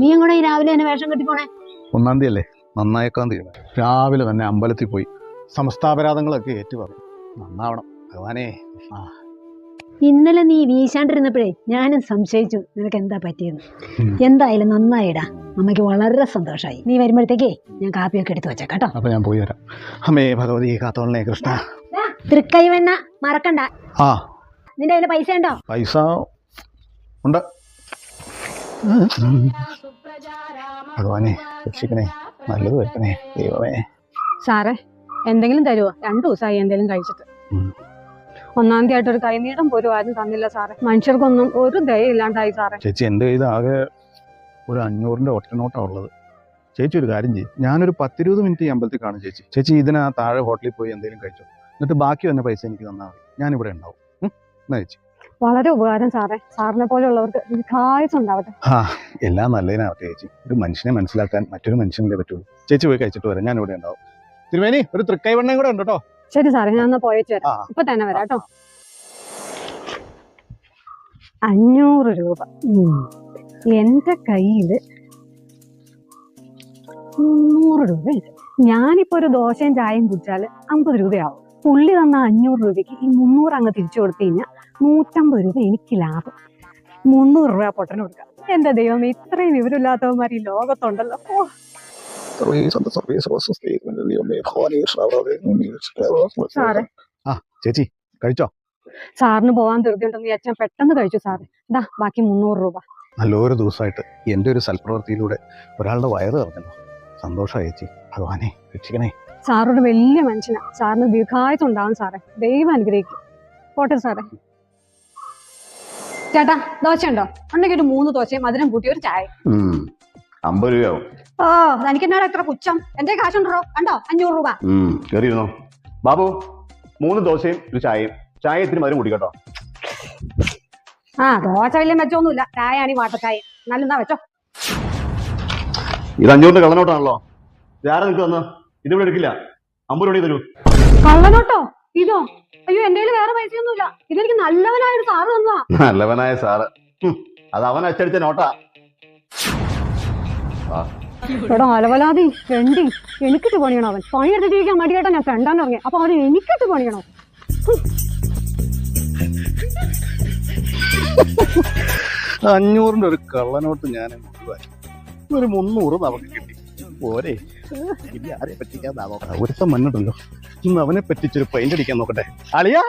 നീ എങ്ങോട്ടാ ഈ രാവിലെ തന്നെ വേഷം കെട്ടി പോണേ? ഒന്നാം തീയതി അല്ലേ നന്നായേക്കാൻ തീയതി. രാവിലെ തന്നെ അമ്പലത്തിൽ പോയി സമസ്താപരാധങ്ങളൊക്കെ ഏറ്റു പറഞ്ഞു നന്നാവണം. ഭഗവാനേ. ആ. ഇന്നലെ നീ വീശാണ്ടിരുന്നപ്പോഴേ ഞാനും സംശയിച്ചു. നിനക്ക് എന്താ പറ്റിയെന്ന്. എന്തായാലും നന്നായിടാ. അമ്മയ്ക്ക് വളരെ സന്തോഷമായി നീ വരുമ്പോഴത്തേക്കേ ഞാൻ കാപ്പിയൊക്കെ എടുത്തു വെച്ചേക്കാം കേട്ടോ. അപ്പൊ ഞാൻ പോയി വരാം. അമ്മേ ഭഗവതി കാത്തോളനെ കൃഷ്ണ. തൃക്കൈവെണ്ണ മറക്കണ്ട. ആ. നിന്റെ കയ്യിൽ പൈസ ഉണ്ടോ? പൈസ ഉണ്ട്. ഭഗവാനെ രക്ഷിക്കണേ. നല്ലത് വരുത്തണേ ദൈവമേ. സാറേ എന്തെങ്കിലും തരുമോ രണ്ടു ദിവസമായി എന്തെങ്കിലും കഴിച്ചിട്ട്. ഒന്നാം തീയതി ആയിട്ട് ഒരു കൈനീടം പോലും ആരും തന്നില്ല സാറേ. മനുഷ്യർക്കൊന്നും ഒരു ദയ ഇല്ലാണ്ടായി സാറേ. ചേച്ചി എന്റെ കയ്യിൽ ആകെ ഒരു അഞ്ഞൂറിന്റെ ഒറ്റ നോട്ടാണ് ഉള്ളത്. ചേച്ചി ഒരു കാര്യം ചെയ്യും. ഞാനൊരു പത്തിരുപത് മിനിറ്റ് ഈ അമ്പലത്തിൽ കാണും ചേച്ചി. ചേച്ചി ഇതിന് താഴെ ഹോട്ടലിൽ പോയി എന്തെങ്കിലും കഴിച്ചോ. എന്നിട്ട് ബാക്കി വന്ന പൈസ എനിക്ക് തന്നാൽ മതി. ഞാനിവിടെ ഉണ്ടാവും? എന്നാ ചേച്ചി. വളരെ ഉപകാരം സാറേ. സാറിനെ പോലെയുള്ളവർക്ക് ദീർഘായുസ് ഉണ്ടാവട്ടെ. ആ എല്ലാം നല്ലതിനാവട്ടെ ചേച്ചി. ഒരു മനുഷ്യനെ മനസ്സിലാക്കാൻ മറ്റൊരു മനുഷ്യനല്ലേ പറ്റുള്ളൂ. ചേച്ചി പോയി കഴിച്ചിട്ട് വരാം. ഞാൻ ഇവിടെ ഉണ്ടാവും. തിരുമേനി ഒരു തൃക്കൈവണ്ണയും കൂടെ ഉണ്ട് കേട്ടോ ശരി സാറേ ഞാൻ എന്നാ പോയേച്ചു വരാം. ഇപ്പൊ തന്നെ വരാം കേട്ടോ. അഞ്ഞൂറ് രൂപ. എന്റെ കയ്യിൽ മുന്നൂറ് രൂപയുണ്ട്. ഞാനിപ്പോ ഒരു ദോശയും ചായയും കുടിച്ചാൽ അമ്പത് രൂപയാവും. പുള്ളി തന്ന അഞ്ഞൂറ് രൂപയ്ക്ക് ഈ മുന്നൂറ് അങ്ങ് തിരിച്ചു കൊടുത്തു കഴിഞ്ഞാൽ നൂറ്റമ്പത് രൂപ എനിക്ക് ലാഭം. മുന്നൂറ് രൂപ പൊട്ടന് കൊടുക്കാം. എന്റെ ദൈവം ഇത്രയും വിവരമില്ലാത്തവന്മാർ ഈ ലോകത്തുണ്ടല്ലോ. ഓ. സാറേ. ആ ചേച്ചി കഴിച്ചോ? സാറിന് പോവാൻ ധൃതിയുണ്ടെന്ന് അച്ഛൻ പെട്ടെന്ന് കഴിച്ചു സാറേ. ഇതാ ബാക്കി മുന്നൂറ് രൂപ. നല്ലൊരു ദിവസമായിട്ട് എന്റെ ഒരു സൽപ്രവൃത്തിയിലൂടെ ഒരാളുടെ വയറ് നിറഞ്ഞല്ലോ. സന്തോഷമായി ചേച്ചി. ഭഗവാനെ രക്ഷിക്കണേ. സാറൊരു വലിയ മനുഷ്യനാ. സാറിന് ദീർഘായുസ് ഉണ്ടാവും സാറേ. ദൈവം അനുഗ്രഹിക്കും. പോട്ടെ സാറേ. ചേട്ടാ ദോശ ഉണ്ടോ ഉണ്ടെങ്കിൽ ഒരു മൂന്ന് ദോശയും മധുരം കൂട്ടി ഒരു ചായ അമ്പത് രൂപയാവും. ഓ എനിക്ക് എന്നാ എത്ര പുച്ഛം. എന്റെ കാശുണ്ടോ? കണ്ടോ? അഞ്ഞൂറ് രൂപ. കേറിയിരുന്നു? ബാബു മൂന്ന് ദോശയും ഒരു ചായയും. ചായ ഇത്തിരി മധുരം കൂടി കേട്ടോ. ആ ദോശ വലിയ മെച്ചമൊന്നുമില്ല. ചായയാണ് ഈ വാട്ടച്ചായ. നല്ല വെച്ചോ. ഇത് അഞ്ഞൂറിന്റെ കള്ളനോട്ടാണല്ലോ. ഇതാരാ നിൽക്കുന്നു ഇതിവിടെ എടുക്കില്ല. അമ്പത് രൂപ തരൂ. കള്ളനോട്ടോ? ഇതോ? അയ്യോ എന്റെ കയ്യിൽ വേറെ പൈസയൊന്നുമില്ല. ഇതെനിക്ക് നല്ലവനായ ഒരു സാറ് തന്നതാ. നല്ലവനായ സാറ്. അത് അവൻ അച്ചടിച്ച നോട്ടാ. എടാ അലവലാതി ഫ്രണ്ടി. എനിക്കിട്ട് പണിയണോ അവൻ. പണിയെടുത്ത് ജീവിക്കാൻ മടിയായിട്ടാ ഞാൻ ഫ്രണ്ടാന്ന് ഇറങ്ങി അപ്പൊ അവൻ എനിക്കിട്ട് പണിയണോ. അഞ്ഞൂറിന്റെ ഒരു കള്ളനോട്ട് ഞാൻ ഒരു മുന്നൂറ് നമുക്ക് കിട്ടി. പോരെ. ഇനി ആരെ പറ്റിക്കാൻ ഒരുത്തം ഇന്ന് അവനെ പറ്റിച്ചൊരു പെയിന്റ് അടിക്കാൻ നോക്കട്ടെ. അളിയാ?